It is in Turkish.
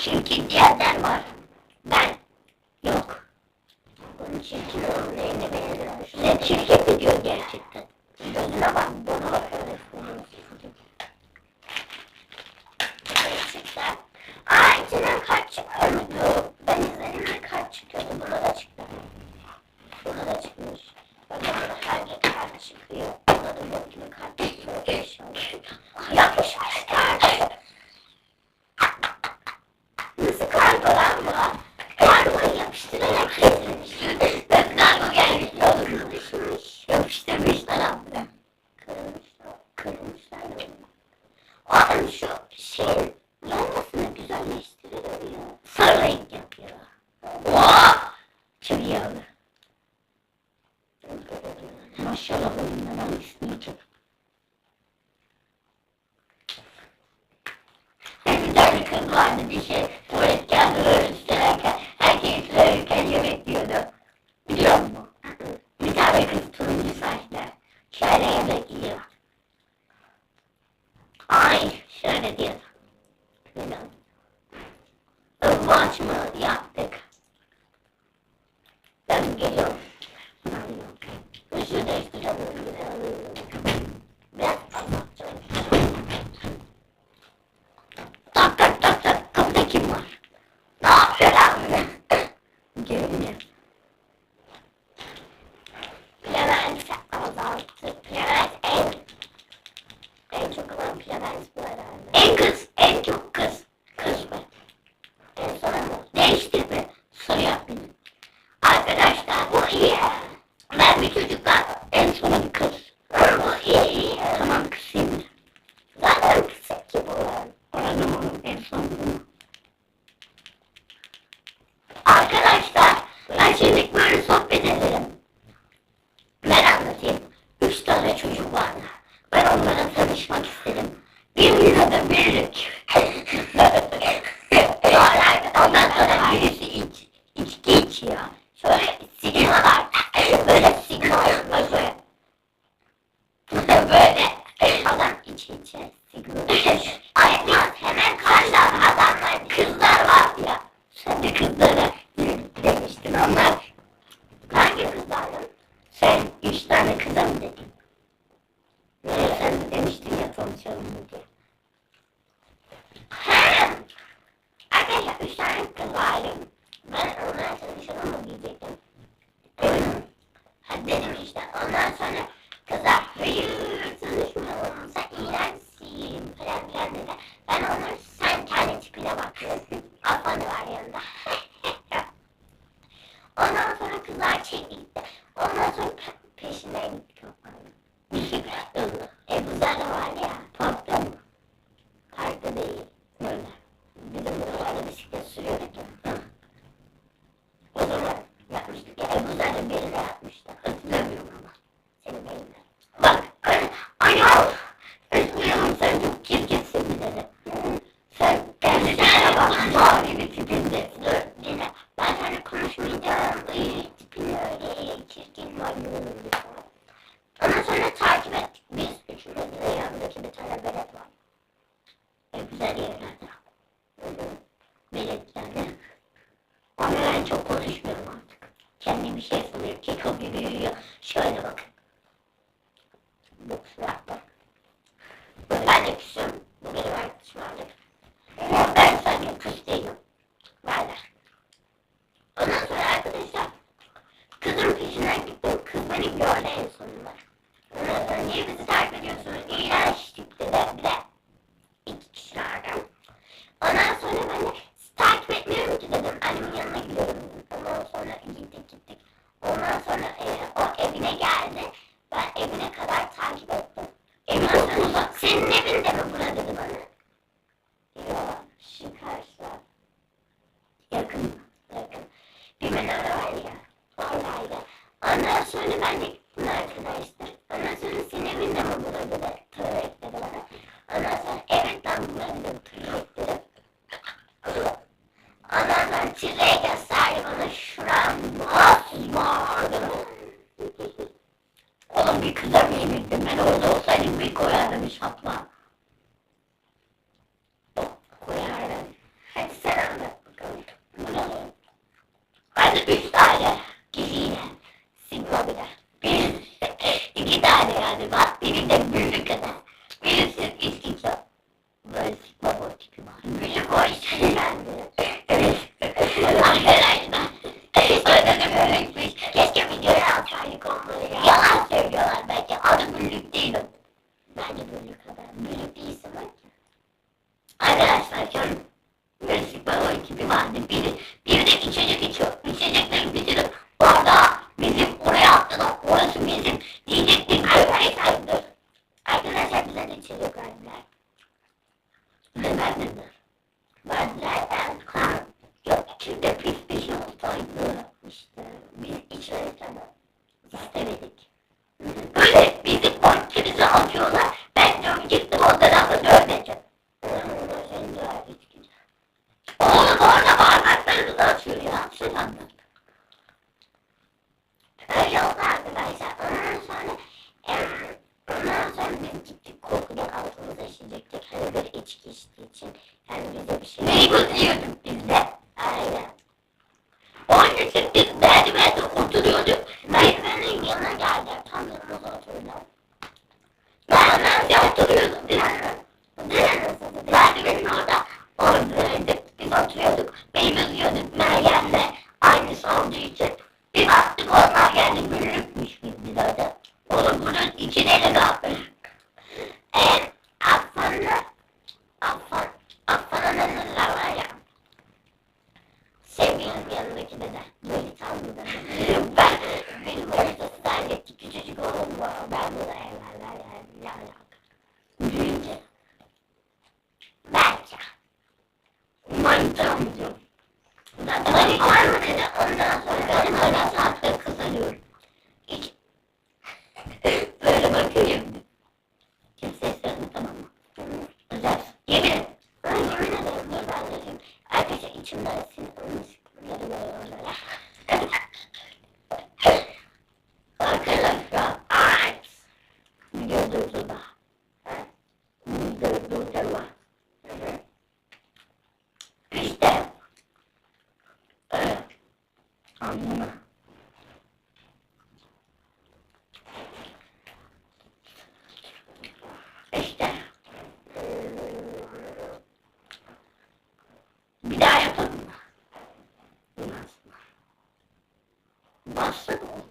çirkin diyenler var. Ben yok. Bunun çirkin örneğini beğeniyorum. Size çirkin mi diyor gerçekten? Gözüne bak, bana bak. Gerçekten. Aa içinden kaç çıkıyordu? Ben izledim kaç çıkıyordu. Buna da çıktı. Buna da çıkmış. Bana da her kaç çıkıyor. slow güzel yerlerde olduğunu belirttiler. Ama ben çok konuşmuyorum artık. Kendim bir şey sanıyorum ki çok büyüyor. Şöyle bakın. Bu suratla. Bunu ben de küsüyorum. Bu benim arkadaşım. Ama ben sanki kız değilim. Varlar. Ondan sonra arkadaşlar kızın peşinden gittim. Kız beni gördü 労働者に報いられる。Dad. nascerão